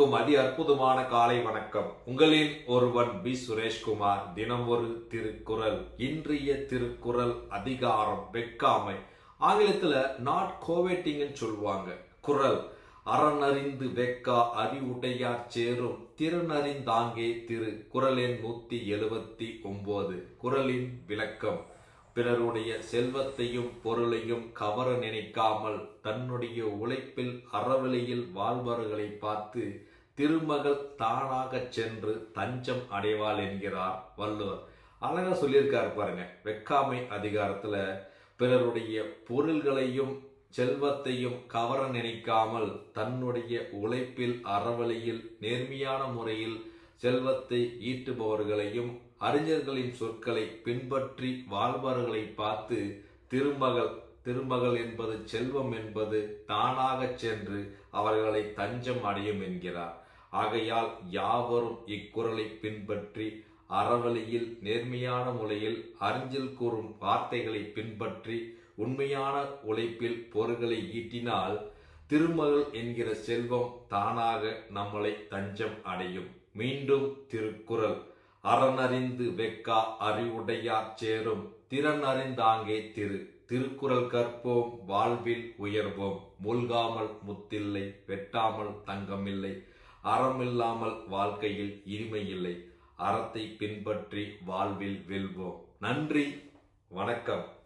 அனைவருக்கும் அதி அற்புதமான காலை வணக்கம். உங்களின் ஒருவன் பி. சுரேஷ்குமார். தினம் ஒரு திருக்குறள் இன்றைய திருக்குறள் அதிகாரம் வெக்காமை ஆங்கிலத்தில் நாட் கோவேட்டிங்னு சொல்லுவாங்க. குறள் அறநறிந்து வெக்கா அறிவுடையார் சேரும். திறனறிந்தாங்கே திரு குறள் எண் நூத்தி எழுபத்தி ஒன்பது குறளின் விளக்கம் பிறருடைய செல்வத்தையும் பொருளையும் கவர நினைக்காமல் தன்னுடைய உழைப்பில் அறவழியில் வாழ்பவர்களை பார்த்து திருமகள் தானாக சென்று தஞ்சம் அடைவாள் என்கிறார் வள்ளுவர். அழகா சொல்லியிருக்காரு பாருங்க. வெக்காமை அதிகாரத்துல பிறருடைய பொருள்களையும் செல்வத்தையும் கவர நினைக்காமல் தன்னுடைய உழைப்பில் அறவழியில் நேர்மையான முறையில் செல்வத்தை ஈட்டுபவர்களையும் அறிஞர்களின் சொற்களை பின்பற்றி வாழ்பவர்களை பார்த்து திருமகள் திருமகள் என்பது செல்வம் என்பது தானாகச் சென்று அவர்களை தஞ்சம் அடையும் என்கிறார். ஆகையால் யாவரும் இக்குறளை பின்பற்றி அறவழியில் நேர்மையான முறையில் அறிஞ்சல் கூறும் வார்த்தைகளை பின்பற்றி உண்மையான உழைப்பில் பொருள்களை ஈட்டினால் திருமகள் என்கிற செல்வம் தானாக நம்மளை தஞ்சம் அடையும். மீண்டும் திருக்குறள். அறனறிந்து வெக்கா அறிவுடையார் சேரும். திறன் அறிந்தாங்கே திரு. திருக்குறள் கற்போம் வாழ்வில் உயர்வோம். மூழ்காமல் முத்தில்லை வெட்டாமல் தங்கமில்லை. அறமில்லாமல் வாழ்க்கையில் இனிமையில்லை. அறத்தை பின்பற்றி வாழ்வில் வெல்வோம். நன்றி. வணக்கம்.